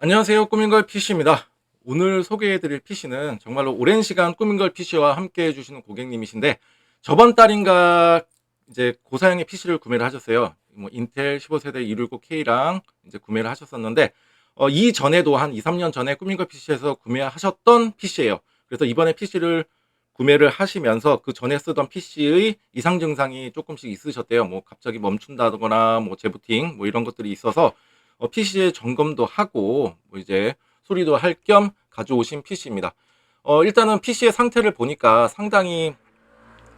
안녕하세요. 꾸민걸 PC입니다. 오늘 소개해드릴 PC는 정말로 오랜 시간 꾸민걸 PC와 함께 해주시는 고객님이신데 저번 달인가 이제 고사양의 PC를 구매를 하셨어요. 뭐 인텔 15세대 269K랑 이제 구매를 하셨었는데 어, 이 전에도 한 2, 3년 전에 꾸민걸 PC에서 구매하셨던 PC예요. 그래서 이번에 PC를 구매를 하시면서 그 전에 쓰던 PC의 이상 증상이 조금씩 있으셨대요. 뭐 갑자기 멈춘다거나 뭐 재부팅 뭐 이런 것들이 있어서 어, PC의 점검도 하고 뭐 이제 수리도 할 겸 가져오신 PC입니다. 어, 일단은 PC의 상태를 보니까 상당히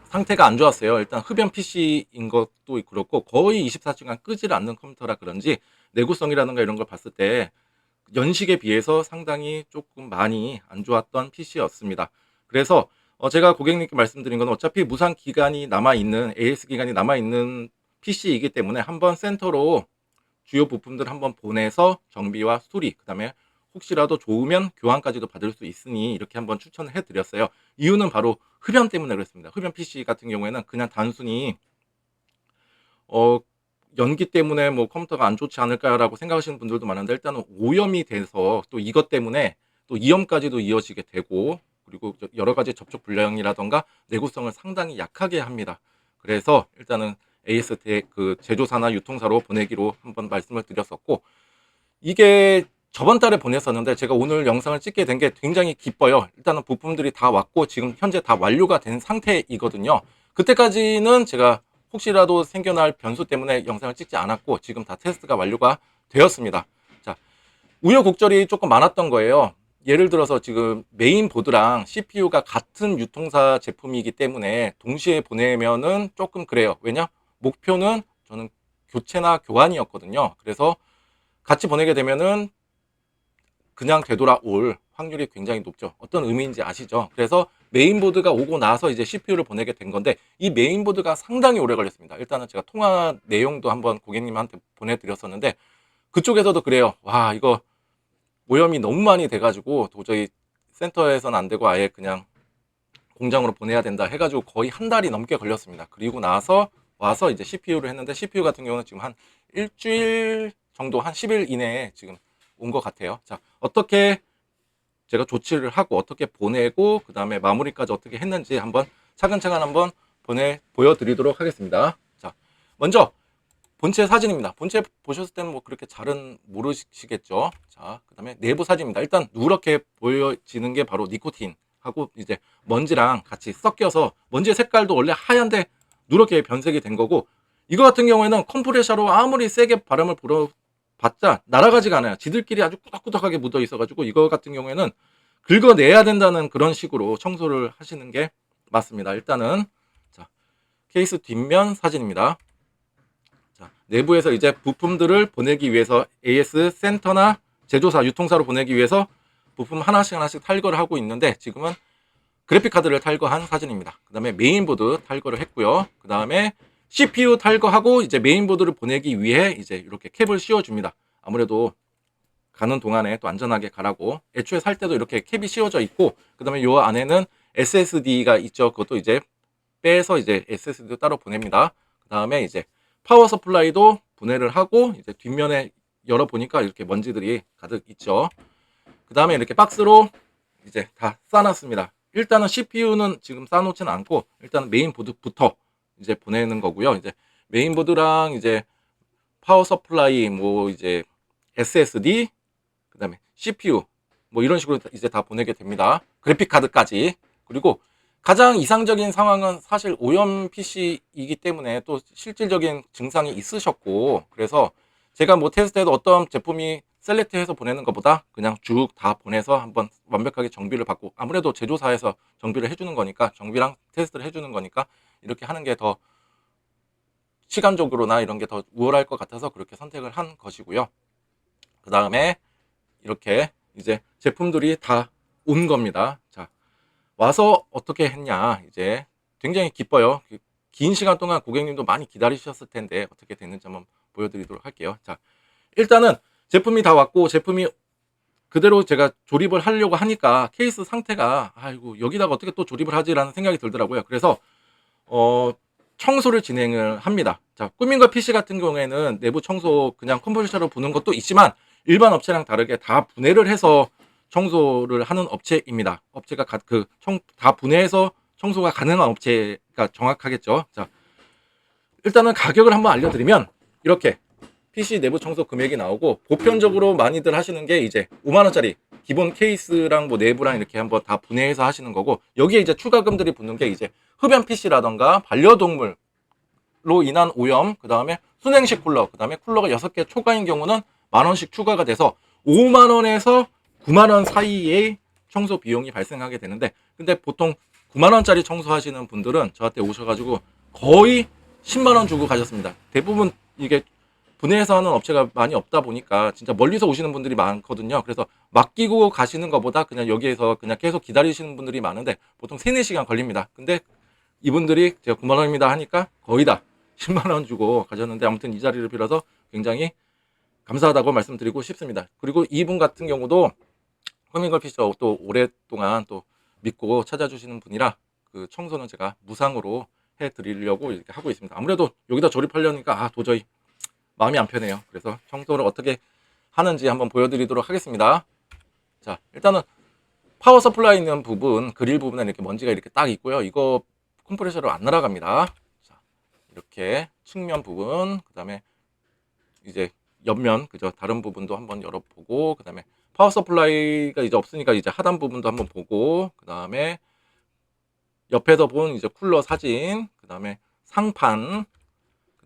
상태가 안 좋았어요. 일단 흡연 PC인 것도 그렇고 거의 24시간 끄질 않는 컴퓨터라 그런지 내구성이라든가 이런 걸 봤을 때 연식에 비해서 상당히 조금 많이 안 좋았던 PC였습니다. 그래서 어, 제가 고객님께 말씀드린 건 어차피 무상 기간이 남아 있는 AS 기간이 남아 있는 PC이기 때문에 한번 센터로 주요 부품들 한번 보내서 정비와 수리, 그 다음에 혹시라도 좋으면 교환까지도 받을 수 있으니 이렇게 한번 추천을 해드렸어요. 이유는 바로 흡연 때문에 그렇습니다. 흡연 PC 같은 경우에는 그냥 단순히 어 연기 때문에 뭐 컴퓨터가 안 좋지 않을까라고 생각하시는 분들도 많은데 일단은 오염이 돼서 또 이것 때문에 또 이염까지도 이어지게 되고 그리고 여러 가지 접촉 불량이라던가 내구성을 상당히 약하게 합니다. 그래서 일단은 AS 대, 그 제조사나 유통사로 보내기로 한번 말씀을 드렸었고 이게 저번 달에 보냈었는데 제가 오늘 영상을 찍게 된 게 굉장히 기뻐요. 일단은 부품들이 다 왔고 지금 현재 다 완료가 된 상태이거든요. 그때까지는 제가 혹시라도 생겨날 변수 때문에 영상을 찍지 않았고 지금 다 테스트가 완료가 되었습니다. 자, 우여곡절이 조금 많았던 거예요. 예를 들어서 지금 메인 보드랑 CPU가 같은 유통사 제품이기 때문에 동시에 보내면은 조금 그래요. 왜냐? 목표는 저는 교체나 교환이었거든요. 그래서 같이 보내게 되면은 그냥 되돌아올 확률이 굉장히 높죠. 어떤 의미인지 아시죠? 그래서 메인보드가 오고 나서 이제 CPU를 보내게 된 건데 이 메인보드가 상당히 오래 걸렸습니다. 일단은 제가 통화 내용도 한번 고객님한테 보내드렸었는데 그쪽에서도 그래요. 와 이거 오염이 너무 많이 돼가지고 도저히 센터에서는 안 되고 아예 그냥 공장으로 보내야 된다 해가지고 거의 한 달이 넘게 걸렸습니다. 그리고 나서 와서 이제 CPU를 했는데 CPU 같은 경우는 지금 한 일주일 정도 한 10일 이내에 지금 온 것 같아요. 자, 어떻게 제가 조치를 하고 어떻게 보내고 그 다음에 마무리까지 어떻게 했는지 한번 차근차근 한번 보내 보여드리도록 하겠습니다. 자, 먼저 본체 사진입니다. 본체 보셨을 때는 뭐 그렇게 잘은 모르시겠죠. 자, 그 다음에 내부 사진입니다. 일단 누렇게 보여지는 게 바로 니코틴 하고 이제 먼지랑 같이 섞여서 먼지의 색깔도 원래 하얀데 누렇게 변색이 된 거고 이거 같은 경우에는 컴프레셔로 아무리 세게 바람을 불어봤자 날아가지가 않아요. 지들끼리 아주 꾸덕꾸덕하게 묻어 있어가지고 이거 같은 경우에는 긁어내야 된다는 그런 식으로 청소를 하시는 게 맞습니다. 일단은 자 케이스 뒷면 사진입니다. 자 내부에서 이제 부품들을 보내기 위해서 AS 센터나 제조사 유통사로 보내기 위해서 부품 하나씩 하나씩 탈거를 하고 있는데 지금은 그래픽 카드를 탈거한 사진입니다. 그 다음에 메인보드 탈거를 했고요. 그 다음에 CPU 탈거하고 이제 메인보드를 보내기 위해 이제 이렇게 캡을 씌워줍니다. 아무래도 가는 동안에 또 안전하게 가라고 애초에 살 때도 이렇게 캡이 씌워져 있고 그 다음에 요 안에는 SSD가 있죠. 그것도 이제 빼서 이제 SSD도 따로 보냅니다. 그 다음에 이제 파워 서플라이도 분해를 하고 이제 뒷면에 열어보니까 이렇게 먼지들이 가득 있죠. 그 다음에 이렇게 박스로 이제 다 싸놨습니다. 일단은 CPU는 지금 쌓아놓지는 않고 일단 메인보드부터 이제 보내는 거고요. 이제 메인보드랑 이제 파워 서플라이 뭐 이제 SSD 그다음에 CPU 뭐 이런 식으로 이제 다 보내게 됩니다. 그래픽 카드까지 그리고 가장 이상적인 상황은 사실 오염 PC이기 때문에 또 실질적인 증상이 있으셨고 그래서 제가 뭐 테스트해도 어떤 제품이 셀렉트해서 보내는 것보다 그냥 쭉 다 보내서 한번 완벽하게 정비를 받고 아무래도 제조사에서 정비를 해주는 거니까 정비랑 테스트를 해주는 거니까 이렇게 하는 게 더 시간적으로나 이런 게 더 우월할 것 같아서 그렇게 선택을 한 것이고요. 그 다음에 이렇게 이제 제품들이 다 온 겁니다. 자 와서 어떻게 했냐 이제 굉장히 기뻐요. 긴 시간 동안 고객님도 많이 기다리셨을 텐데 어떻게 됐는지 한번 보여드리도록 할게요. 자 일단은 제품이 다 왔고 제품이 그대로 제가 조립을 하려고 하니까 케이스 상태가 아이고 여기다가 어떻게 또 조립을 하지라는 생각이 들더라고요. 그래서 어 청소를 진행을 합니다. 자 꾸민과 PC 같은 경우에는 내부 청소 그냥 컴퓨터로 보는 것도 있지만 일반 업체랑 다르게 다 분해를 해서 청소를 하는 업체입니다. 업체가 그다 분해해서 청소가 가능한 업체가 정확하겠죠. 자, 일단은 가격을 한번 알려드리면 이렇게 PC 내부 청소 금액이 나오고 보편적으로 많이들 하시는 게 이제 5만 원짜리 기본 케이스랑 뭐 내부랑 이렇게 한번 다 분해해서 하시는 거고 여기에 이제 추가금들이 붙는 게 이제 흡연 PC라던가 반려동물로 인한 오염, 그 다음에 순행식 쿨러, 그 다음에 쿨러가 6개 초과인 경우는 만 원씩 추가가 돼서 5만 원에서 9만 원 사이의 청소 비용이 발생하게 되는데 근데 보통 9만 원짜리 청소하시는 분들은 저한테 오셔가지고 거의 10만 원 주고 가셨습니다. 대부분 이게 분해해서 하는 업체가 많이 없다 보니까 진짜 멀리서 오시는 분들이 많거든요. 그래서 맡기고 가시는 것보다 그냥 여기에서 그냥 계속 기다리시는 분들이 많은데 보통 3, 4시간 걸립니다. 근데 이분들이 제가 9만 원입니다 하니까 거의 다 10만 원 주고 가셨는데 아무튼 이 자리를 빌어서 굉장히 감사하다고 말씀드리고 싶습니다. 그리고 이분 같은 경우도 허밍걸 피셔 또 오랫동안 또 믿고 찾아주시는 분이라 그 청소는 제가 무상으로 해드리려고 이렇게 하고 있습니다. 아무래도 여기다 조립하려니까 아 도저히 마음이 안 편해요. 그래서 청소를 어떻게 하는지 한번 보여드리도록 하겠습니다. 자 일단은 파워 서플라이 있는 부분 그릴 부분에 이렇게 먼지가 이렇게 딱 있고요. 이거 컴프레셔로 안 날아갑니다. 자 이렇게 측면 부분 그 다음에 이제 옆면 그죠 다른 부분도 한번 열어보고 그 다음에 파워 서플라이가 이제 없으니까 이제 하단 부분도 한번 보고 그 다음에 옆에서 본 이제 쿨러 사진 그 다음에 상판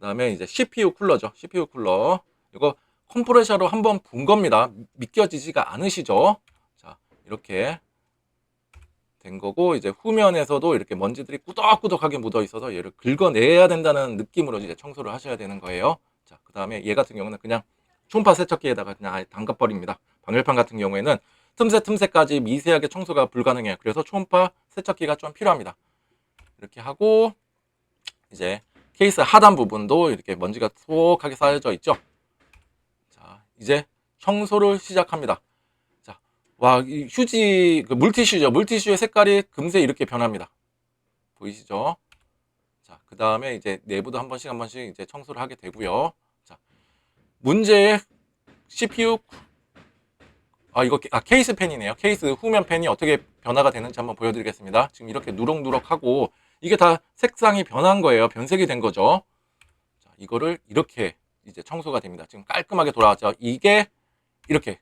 그 다음에 이제 CPU 쿨러죠. CPU 쿨러. 이거 컴프레셔로 한번 분 겁니다. 믿겨지지가 않으시죠? 자 이렇게 된 거고 이제 후면에서도 이렇게 먼지들이 꾸덕꾸덕하게 묻어 있어서 얘를 긁어내야 된다는 느낌으로 이제 청소를 하셔야 되는 거예요. 자 그 다음에 얘 같은 경우는 그냥 초음파 세척기에다가 그냥 아예 담가 버립니다. 방열판 같은 경우에는 틈새 틈새까지 미세하게 청소가 불가능해요. 그래서 초음파 세척기가 좀 필요합니다. 이렇게 하고 이제 케이스 하단 부분도 이렇게 먼지가 톡하게 쌓여져 있죠. 자, 이제 청소를 시작합니다. 자, 와, 이 휴지 그 물티슈죠. 물티슈의 색깔이 금세 이렇게 변합니다. 보이시죠? 자, 그 다음에 이제 내부도 한 번씩 한 번씩 이제 청소를 하게 되고요. 자, 문제의 CPU 아 이거 아 케이스 펜이네요. 케이스 후면 펜이 어떻게 변화가 되는지 한번 보여드리겠습니다. 지금 이렇게 누럭누럭하고 이게 다 색상이 변한 거예요. 변색이 된 거죠. 자, 이거를 이렇게 이제 청소가 됩니다. 지금 깔끔하게 돌아왔죠. 이게 이렇게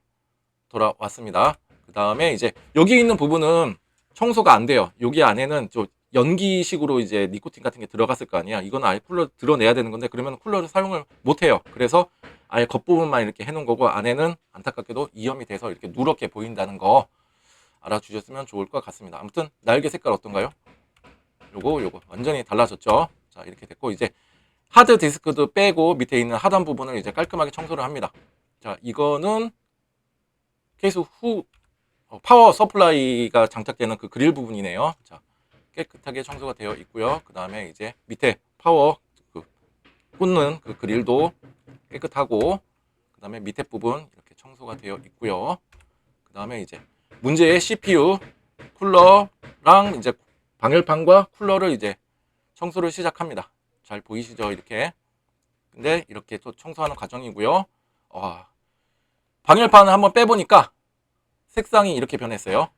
돌아왔습니다. 그 다음에 이제 여기 있는 부분은 청소가 안 돼요. 여기 안에는 좀 연기식으로 이제 니코틴 같은 게 들어갔을 거 아니야. 이건 아예 쿨러 드러내야 되는 건데 그러면 쿨러를 사용을 못 해요. 그래서 아예 겉부분만 이렇게 해놓은 거고 안에는 안타깝게도 이염이 돼서 이렇게 누렇게 보인다는 거 알아주셨으면 좋을 것 같습니다. 아무튼 날개 색깔 어떤가요? 요거 요거 완전히 달라졌죠. 자 이렇게 됐고 이제 하드 디스크도 빼고 밑에 있는 하단 부분을 이제 깔끔하게 청소를 합니다. 자 이거는 케이스 후 어, 파워 서플라이가 장착되는 그 그릴 부분이네요. 자 깨끗하게 청소가 되어 있고요. 그 다음에 이제 밑에 파워 그 꽂는 그 그릴도 깨끗하고 그 다음에 밑에 부분 이렇게 청소가 되어 있고요. 그 다음에 이제 문제의 CPU 쿨러랑 이제 방열판과 쿨러를 이제 청소를 시작합니다. 잘 보이시죠? 이렇게. 근데 이렇게 또 청소하는 과정이고요. 와, 방열판을 한번 빼보니까 색상이 이렇게 변했어요.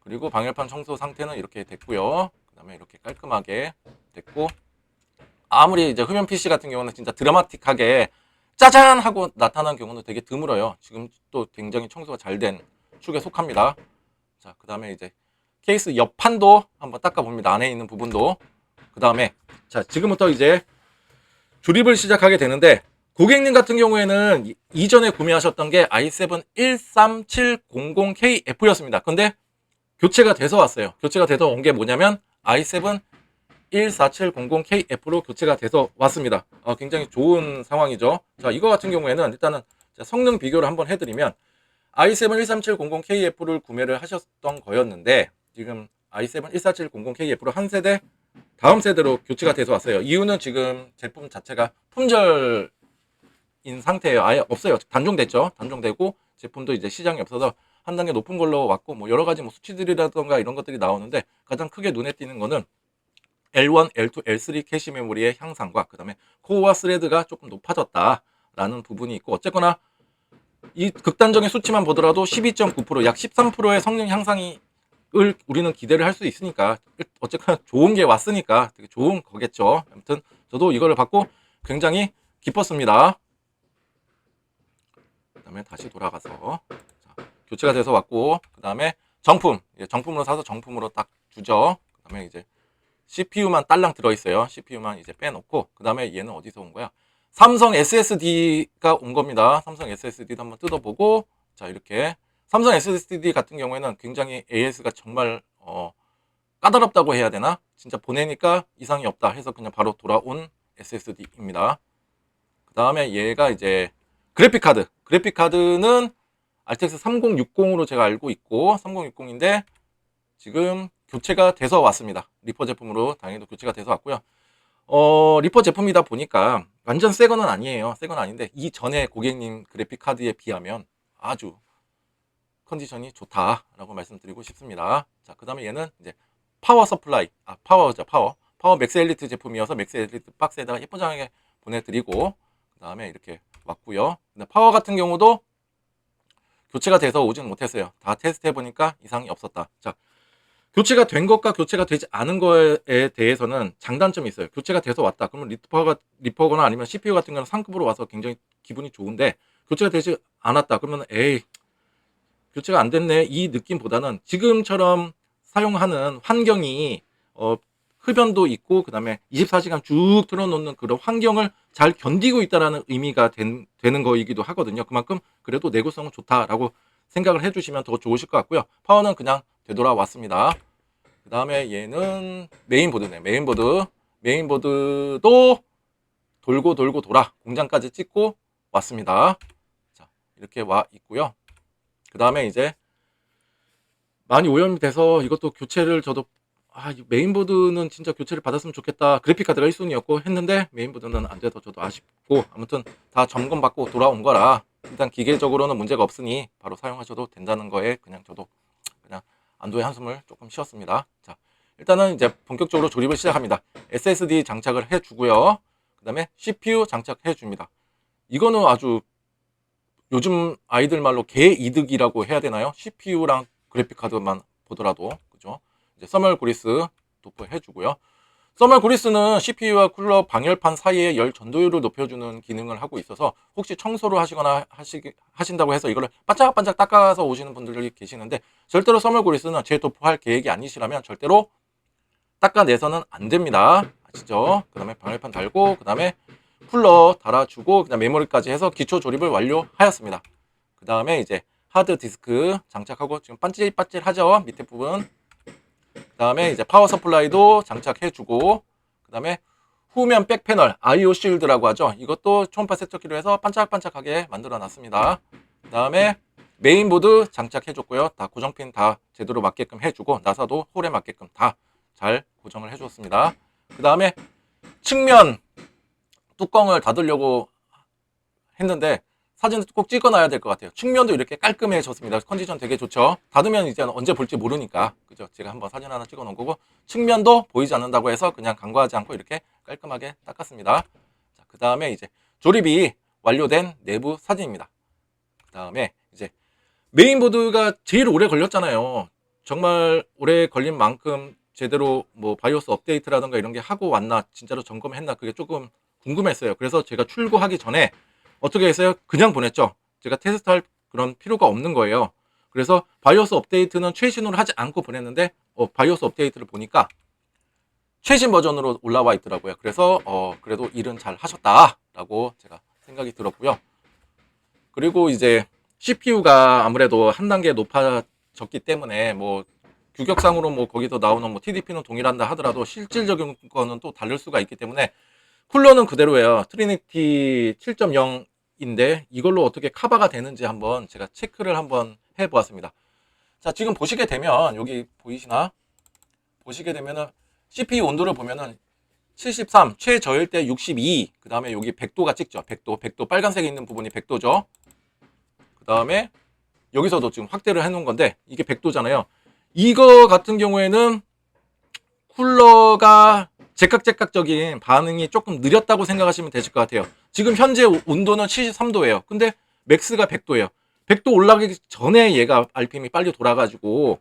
그리고 방열판 청소 상태는 이렇게 됐고요. 그 다음에 이렇게 깔끔하게 됐고 아무리 이제 흡연 PC 같은 경우는 진짜 드라마틱하게 짜잔 하고 나타나는 경우는 되게 드물어요. 지금 또 굉장히 청소가 잘 된 축에 속합니다. 자, 그 다음에 이제 케이스 옆판도 한번 닦아봅니다. 안에 있는 부분도. 그 다음에 자, 지금부터 이제 조립을 시작하게 되는데 고객님 같은 경우에는 이- 이전에 구매하셨던 게 i7 13700KF였습니다. 근데 교체가 돼서 왔어요. 교체가 돼서 온 게 뭐냐면 i7 14700KF로 교체가 돼서 왔습니다. 어, 굉장히 좋은 상황이죠. 자, 이거 같은 경우에는 일단은 자, 성능 비교를 한번 해드리면 i7 13700KF를 구매를 하셨던 거였는데 지금 i7 14700KF로 한 세대 다음 세대로 교체가 돼서 왔어요. 이유는 지금 제품 자체가 품절인 상태예요. 아예 없어요. 단종됐죠. 단종되고 제품도 이제 시장에 없어서 한 단계 높은 걸로 왔고 뭐 여러 가지 뭐 수치들이라던가 이런 것들이 나오는데 가장 크게 눈에 띄는 거는 L1, L2, L3 캐시 메모리의 향상과 그다음에 코어와 스레드가 조금 높아졌다라는 부분이 있고 어쨌거나 이 극단적인 수치만 보더라도 12.9%, 약 13%의 성능 향상이 을 우리는 기대를 할 수 있으니까 어쨌거나 좋은 게 왔으니까 되게 좋은 거겠죠. 아무튼 저도 이거를 받고 굉장히 기뻤습니다. 그다음에 다시 돌아가서 자, 교체가 돼서 왔고 그다음에 정품 예, 정품으로 사서 정품으로 딱 주죠. 그다음에 이제 CPU만 딸랑 들어 있어요. CPU만 이제 빼놓고 그 다음에 얘는 어디서 온 거야? 삼성 SSD가 온 겁니다. 삼성 SSD도 한번 뜯어보고 자 이렇게 삼성 SSD 같은 경우에는 굉장히 AS가 정말 어, 까다롭다고 해야 되나? 진짜 보내니까 이상이 없다 해서 그냥 바로 돌아온 SSD입니다. 그 다음에 얘가 이제 그래픽 카드. 그래픽 카드는 RTX 3060으로 제가 알고 있고 3060인데 지금 교체가 돼서 왔습니다. 리퍼 제품으로 당연히 교체가 돼서 왔고요. 어, 리퍼 제품이다 보니까 완전 새 거는 아니에요. 새 건 아닌데 이전에 고객님 그래픽 카드에 비하면 아주 컨디션이 좋다라고 말씀드리고 싶습니다. 자, 그 다음에 얘는 이제 파워 서플라이, 아, 파워죠, 파워. 파워 맥스 엘리트 제품이어서 맥스 엘리트 박스에다가 예쁘장하게 보내드리고, 그 다음에 이렇게 왔고요. 근데 파워 같은 경우도 교체가 돼서 오진 못했어요. 다 테스트 해보니까 이상이 없었다. 자, 교체가 된 것과 교체가 되지 않은 거에 대해서는 장단점이 있어요. 교체가 돼서 왔다. 그러면 리퍼가, 리퍼거나 아니면 CPU 같은 거는 상급으로 와서 굉장히 기분이 좋은데, 교체가 되지 않았다. 그러면 에이, 교체가 안 됐네 이 느낌보다는 지금처럼 사용하는 환경이 어, 흡연도 있고 그다음에 24시간 쭉 틀어놓는 그런 환경을 잘 견디고 있다라는 의미가 된, 되는 거이기도 하거든요. 그만큼 그래도 내구성은 좋다라고 생각을 해주시면 더 좋으실 것 같고요. 파워는 그냥 되돌아왔습니다. 그 다음에 얘는 메인보드네. 메인보드. 메인보드도 돌고 돌고 돌아 공장까지 찍고 왔습니다. 자 이렇게 와 있고요. 그 다음에 이제 많이 오염이 돼서 이것도 교체를 저도 아, 이 메인보드는 진짜 교체를 받았으면 좋겠다. 그래픽카드가 1순위였고 했는데 메인보드는 안 돼서 저도 아쉽고 아무튼 다 점검 받고 돌아온 거라 일단 기계적으로는 문제가 없으니 바로 사용하셔도 된다는 거에 그냥 저도 그냥 안도의 한숨을 조금 쉬었습니다. 자, 일단은 이제 본격적으로 조립을 시작합니다. SSD 장착을 해주고요. 그 다음에 CPU 장착해 줍니다. 이거는 아주 요즘 아이들 말로 개이득이라고 해야 되나요? CPU랑 그래픽 카드만 보더라도 그죠? 이제 서멀 그리스 도포해 주고요. 서멀 그리스는 CPU와 쿨러 방열판 사이에 열 전도율을 높여주는 기능을 하고 있어서 혹시 청소를 하시거나 하시, 하신다고 해서 이거를 반짝반짝 닦아서 오시는 분들이 계시는데 절대로 서멀 그리스는 재도포할 계획이 아니시라면 절대로 닦아내서는 안 됩니다. 아시죠? 그 다음에 방열판 달고 그 다음에 쿨러 달아주고 그냥 메모리까지 해서 기초 조립을 완료하였습니다. 그 다음에 이제 하드 디스크 장착하고 지금 반질반질 하죠 밑에 부분. 그 다음에 이제 파워 서플라이도 장착해주고 그 다음에 후면 백 패널 IO 실드라고 하죠. 이것도 초음파 세척기로 해서 반짝반짝하게 만들어 놨습니다. 그 다음에 메인보드 장착해줬고요. 다 고정핀 다 제대로 맞게끔 해주고 나사도 홀에 맞게끔 다 잘 고정을 해줬습니다. 그 다음에 측면 뚜껑을 닫으려고 했는데 사진을 꼭 찍어놔야 될 것 같아요. 측면도 이렇게 깔끔해졌습니다. 컨디션 되게 좋죠. 닫으면 이제 언제 볼지 모르니까 그죠? 제가 한번 사진 하나 찍어 놓은 거고 측면도 보이지 않는다고 해서 그냥 간과하지 않고 이렇게 깔끔하게 닦았습니다. 자, 그 다음에 이제 조립이 완료된 내부 사진입니다. 그 다음에 이제 메인보드가 제일 오래 걸렸잖아요. 정말 오래 걸린 만큼 제대로 뭐 바이오스 업데이트라든가 이런 게 하고 왔나 진짜로 점검했나 그게 조금 궁금했어요. 그래서 제가 출고하기 전에 어떻게 했어요? 그냥 보냈죠. 제가 테스트할 그런 필요가 없는 거예요. 그래서 바이오스 업데이트는 최신으로 하지 않고 보냈는데 어, 바이오스 업데이트를 보니까 최신 버전으로 올라와 있더라고요. 그래서 어, 그래도 일은 잘 하셨다라고 제가 생각이 들었고요. 그리고 이제 CPU가 아무래도 한 단계 높아졌기 때문에 뭐 규격상으로 뭐 거기서 나오는 뭐 TDP는 동일한다 하더라도 실질적인 거는 또 다를 수가 있기 때문에 쿨러는 그대로예요. 트리니티 7.0인데 이걸로 어떻게 카바가 되는지 한번 제가 체크를 한번 해보았습니다. 자, 지금 보시게 되면 여기 보이시나? 보시게 되면은 CPU 온도를 보면은 73, 최저일 때 62, 그 다음에 여기 100도가 찍죠. 100도, 100도 빨간색에 있는 부분이 100도죠. 그 다음에 여기서도 지금 확대를 해놓은 건데 이게 100도잖아요. 이거 같은 경우에는 쿨러가 제깍제깍적인 반응이 조금 느렸다고 생각하시면 되실 것 같아요. 지금 현재 온도는 73도예요. 근데 맥스가 100도예요. 100도 올라가기 전에 얘가 RPM이 빨리 돌아가지고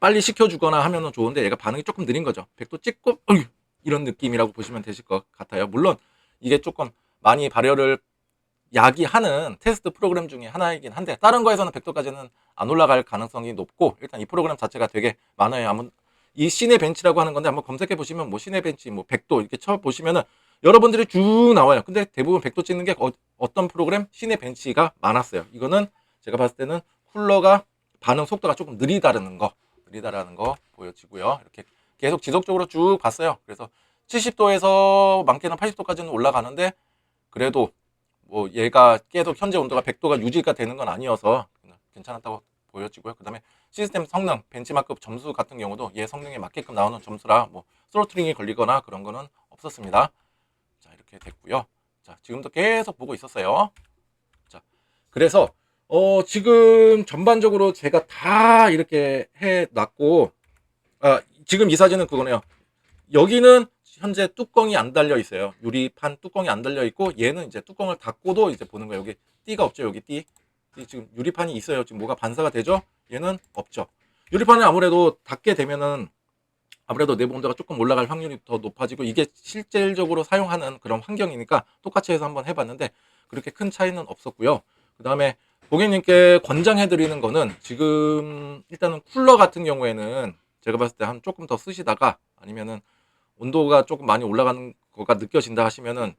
빨리 식혀주거나 하면은 좋은데 얘가 반응이 조금 느린 거죠. 100도 찍고 어휴, 이런 느낌이라고 보시면 되실 것 같아요. 물론 이게 조금 많이 발열을 야기하는 테스트 프로그램 중에 하나이긴 한데 다른 거에서는 100도까지는 안 올라갈 가능성이 높고 일단 이 프로그램 자체가 되게 많아요. 한번 이 시내 벤치라고 하는 건데 한번 검색해 보시면 뭐 시내 벤치 뭐 100도 이렇게 쳐 보시면은 여러분들이 쭉 나와요. 근데 대부분 100도 찍는 게 어, 떤 프로그램 시내 벤치가 많았어요. 이거는 제가 봤을 때는 쿨러가 반응 속도가 조금 느리다라는 거, 느리다라는 거 보여지고요. 이렇게 계속 지속적으로 쭉 봤어요. 그래서 70도에서 많게는 80도까지는 올라가는데 그래도 뭐 얘가 계속 현재 온도가 100도가 유지가 되는 건 아니어서 괜찮았다고 보여지고요. 그 다음에 시스템 성능, 벤치마크 점수 같은 경우도 얘 성능에 맞게끔 나오는 점수라 뭐 스로틀링이 걸리거나 그런 거는 없었습니다. 자, 이렇게 됐고요. 자, 지금도 계속 보고 있었어요. 자, 그래서 어, 지금 전반적으로 제가 다 이렇게 해 놨고 아, 지금 이 사진은 그거네요. 여기는 현재 뚜껑이 안 달려 있어요. 유리판 뚜껑이 안 달려 있고 얘는 이제 뚜껑을 닫고도 이제 보는 거예요. 여기 띠가 없죠. 여기 띠. 이 지금 유리판이 있어요. 지금 뭐가 반사가 되죠? 얘는 없죠. 유리판을 아무래도 닫게 되면은 아무래도 내부 온도가 조금 올라갈 확률이 더 높아지고 이게 실질적으로 사용하는 그런 환경이니까 똑같이 해서 한번 해봤는데 그렇게 큰 차이는 없었고요. 그 다음에 고객님께 권장해드리는 거는 지금 일단은 쿨러 같은 경우에는 제가 봤을 때 한 조금 더 쓰시다가 아니면은 온도가 조금 많이 올라가는 거가 느껴진다 하시면은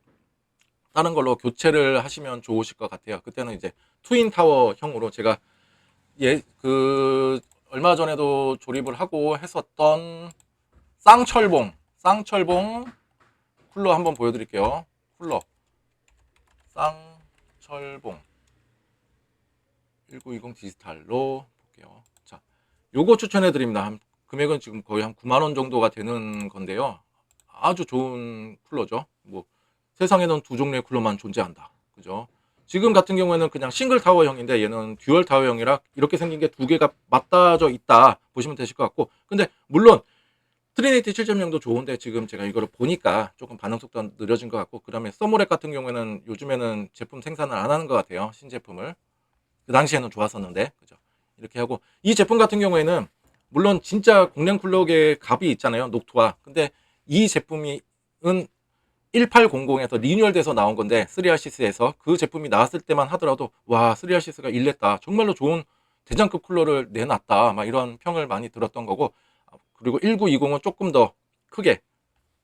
다른 걸로 교체를 하시면 좋으실 것 같아요. 그때는 이제 트윈 타워형으로 제가 예 그 얼마 전에도 조립을 하고 했었던 쌍철봉 쌍철봉 쿨러 한번 보여드릴게요. 쿨러 쌍철봉 1920 디지털로 볼게요. 자, 요거 추천해 드립니다. 한- 금액은 지금 거의 한 9만 원 정도가 되는 건데요. 아주 좋은 쿨러죠. 뭐 세상에는 두 종류의 쿨러만 존재한다. 그죠? 지금 같은 경우에는 그냥 싱글 타워형인데 얘는 듀얼 타워형이라 이렇게 생긴 게 두 개가 맞닿아져 있다 보시면 되실 것 같고 근데 물론 트리니티 7.0도 좋은데 지금 제가 이거를 보니까 조금 반응 속도가 느려진 것 같고 그 다음에 서모렉 같은 경우에는 요즘에는 제품 생산을 안 하는 것 같아요 신제품을 그 당시에는 좋았었는데 그죠 이렇게 하고 이 제품 같은 경우에는 물론 진짜 공랭 쿨러계 갑이 있잖아요 녹투와 근데 이 제품이 은 1800에서 리뉴얼돼서 나온 건데 3RC스에서 그 제품이 나왔을 때만 하더라도 와 3RC스가 일냈다. 정말로 좋은 대장급 쿨러를 내놨다. 막 이런 평을 많이 들었던 거고 그리고 1920은 조금 더 크게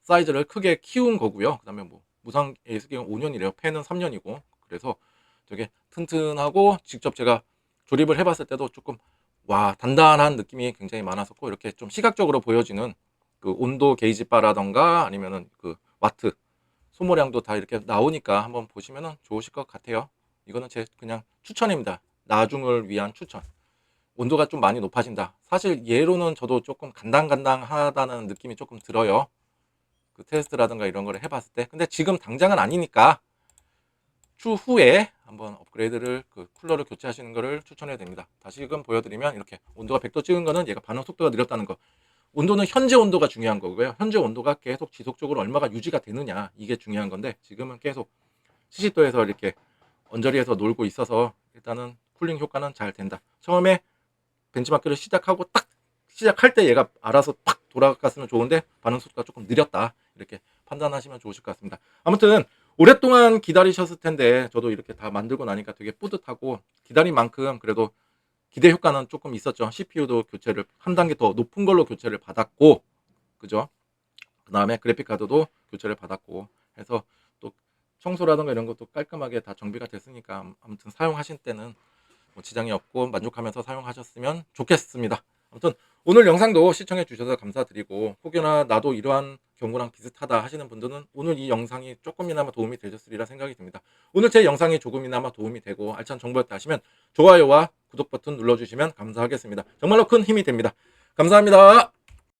사이즈를 크게 키운 거고요. 그 다음에 뭐 무상 AS기는 5년이래요. 펜은 3년이고. 그래서 되게 튼튼하고 직접 제가 조립을 해봤을 때도 조금 와 단단한 느낌이 굉장히 많았었고 이렇게 좀 시각적으로 보여지는 그 온도 게이지 바라던가 아니면은 그 와트 소모량도 다 이렇게 나오니까 한번 보시면은 좋으실 것 같아요. 이거는 제 그냥 추천입니다. 나중을 위한 추천. 온도가 좀 많이 높아진다. 사실 얘로는 저도 조금 간당간당하다는 느낌이 조금 들어요. 그 테스트라든가 이런 거를 해봤을 때. 근데 지금 당장은 아니니까 추후에 한번 업그레이드를 그 쿨러를 교체하시는 거를 추천해 드립니다. 다시금 보여드리면 이렇게 온도가 100도 찍은 거는 얘가 반응 속도가 느렸다는 거. 온도는 현재 온도가 중요한 거고요. 현재 온도가 계속 지속적으로 얼마가 유지가 되느냐 이게 중요한 건데 지금은 계속 70도에서 이렇게 언저리에서 놀고 있어서 일단은 쿨링 효과는 잘 된다. 처음에 벤치마크를 시작하고 딱 시작할 때 얘가 알아서 딱 돌아갔으면 좋은데 반응 속도가 조금 느렸다 이렇게 판단하시면 좋으실 것 같습니다. 아무튼 오랫동안 기다리셨을 텐데 저도 이렇게 다 만들고 나니까 되게 뿌듯하고 기다린 만큼 그래도 기대 효과는 조금 있었죠. CPU도 교체를 한 단계 더 높은 걸로 교체를 받았고, 그죠? 그 다음에 그래픽 카드도 교체를 받았고, 해서 또 청소라든가 이런 것도 깔끔하게 다 정비가 됐으니까 아무튼 사용하실 때는 뭐 지장이 없고 만족하면서 사용하셨으면 좋겠습니다. 아무튼 오늘 영상도 시청해 주셔서 감사드리고 혹여나 나도 이러한 경우랑 비슷하다 하시는 분들은 오늘 이 영상이 조금이나마 도움이 되셨으리라 생각이 듭니다. 오늘 제 영상이 조금이나마 도움이 되고 알찬 정보였다 하시면 좋아요와 구독 버튼 눌러주시면 감사하겠습니다. 정말로 큰 힘이 됩니다. 감사합니다.